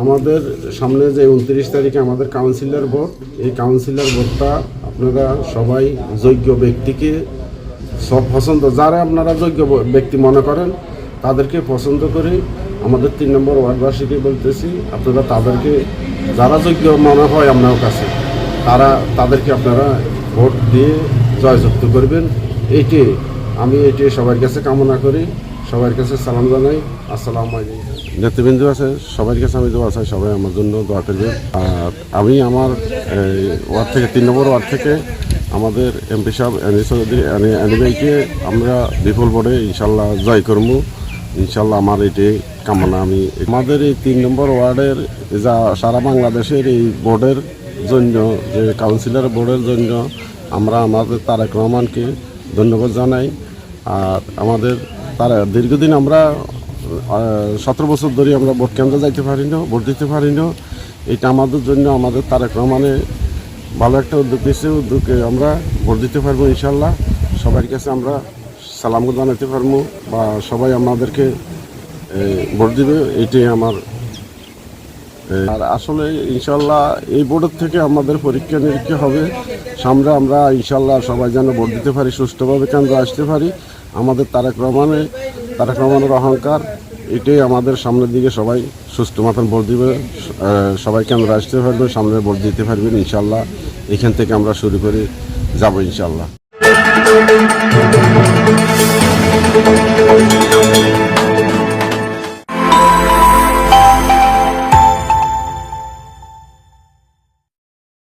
আমাদের সামনে যে উনত্রিশ তারিখে আমাদের কাউন্সিলর ভোট এই কাউন্সিলর ভোটটা আপনারা সবাই যোগ্য ব্যক্তিকে সব পছন্দ, যারা আপনারা যোগ্য ব্যক্তি মনে করেন, তাদেরকে পছন্দ করে আমাদের তিন নম্বর ওয়ার্ডবাসীকে বলতেছি, আপনারা তাদেরকে, যারা যোগ্য মনে হয় আপনার কাছে, তারা, তাদেরকে আপনারা ভোট দিয়ে জয়যুক্ত করবেন। এটি আমি, এটি সবার কাছে কামনা করি। সবার কাছে সালাম জানাই, আসসালাম আলাইকুম। নেতৃবৃন্দ আছে, সবার কাছে আমি দোয়া চাই, সবাই আমার জন্য দোয়া করবে। আর আমি আমার ওয়ার্ড থেকে, তিন নম্বর ওয়ার্ড থেকে আমাদের এমপি সাহেব এনি চৌধুরী, এনি এনিভাইকে আমরা বিপুল বোর্ডে ইনশাল্লাহ জয় করব। ইনশাল্লাহ আমার এটি কামনা, আমি আমাদের এই তিন নম্বর ওয়ার্ডের যা সারা বাংলাদেশের এই বোর্ডের জন্য, যে কাউন্সিলর বোর্ডের জন্য আমরা আমাদের তারেক রহমানকে ধন্যবাদ জানাই। আর আমাদের তারা দীর্ঘদিন আমরা সতেরো বছর ধরে আমরা ভোট কেন্দ্রে যাইতে পারি না ভোট দিতে পারি না এটা আমাদের জন্য আমাদের তারেক রহমানের ভালো একটা উদ্যোগ নিয়েছে। উদ্যোগে আমরা ভোট দিতে পারব ইনশাল্লাহ সবার কাছে আমরা সালাম জানাতে পারব বা সবাই আমাদেরকে ভোট দিবে। এটাই আমার আর আসলে ইনশাল্লাহ এই বোর্ডের থেকে আমাদের পরীক্ষা নিরীক্ষা হবে। সামনে আমরা ইনশাল্লাহ সবাই যেন ভোট দিতে পারি, সুষ্ঠুভাবে কেন্দ্রে আসতে পারি। আমাদের তারেক রহমানের তারেক রহমানের অহংকার, এটাই আমাদের সামনের দিকে সবাই সুস্থ মতন ভোট দিবে। সবাইকে আমরা আসতে পারবে সামনে ভোট দিতে পারবেন, ইনশাল্লাহ। এখান থেকে আমরা শুরু করে যাব, ইনশাল্লাহ।